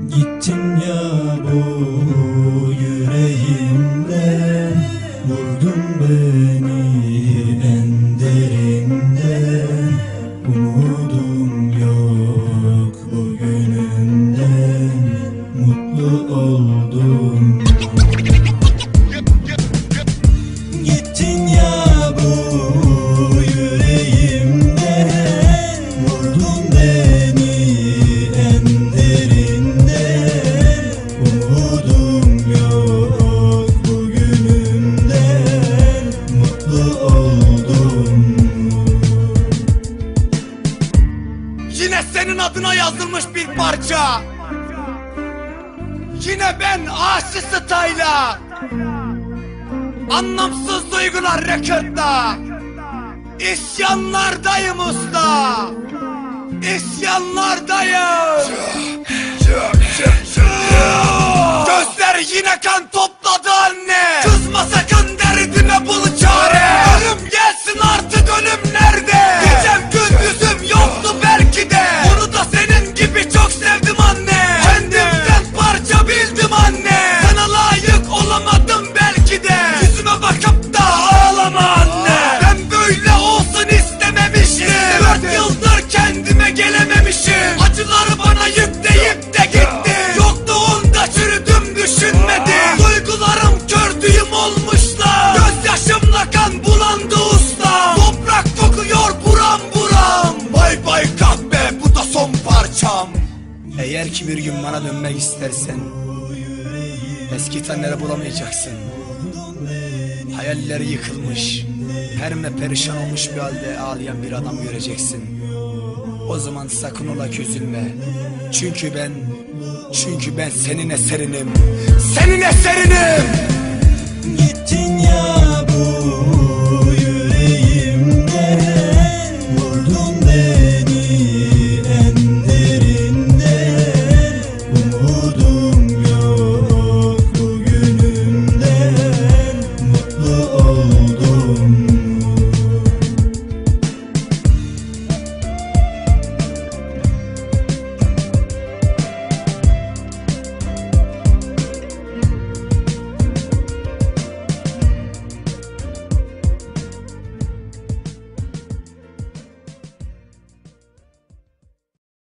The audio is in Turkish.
Gittin ya bu yüreğimde Vurdun beni en derinden Umudum yok bugünümden Mutlu oldum senin adına yazılmış bir parça. Yine ben Aşı Style'a Anlamsız duygular rekorda İsyanlardayım usta. İsyanlardayım. Gözler yine kan topladı parçam Eğer ki bir gün bana dönmek istersen Eski tenleri bulamayacaksın. Hayalleri yıkılmış Perme perişan olmuş bir halde ağlayan bir adam göreceksin. O zaman sakın ola ki üzülme. Çünkü ben Çünkü ben senin eserinim Senin eserinim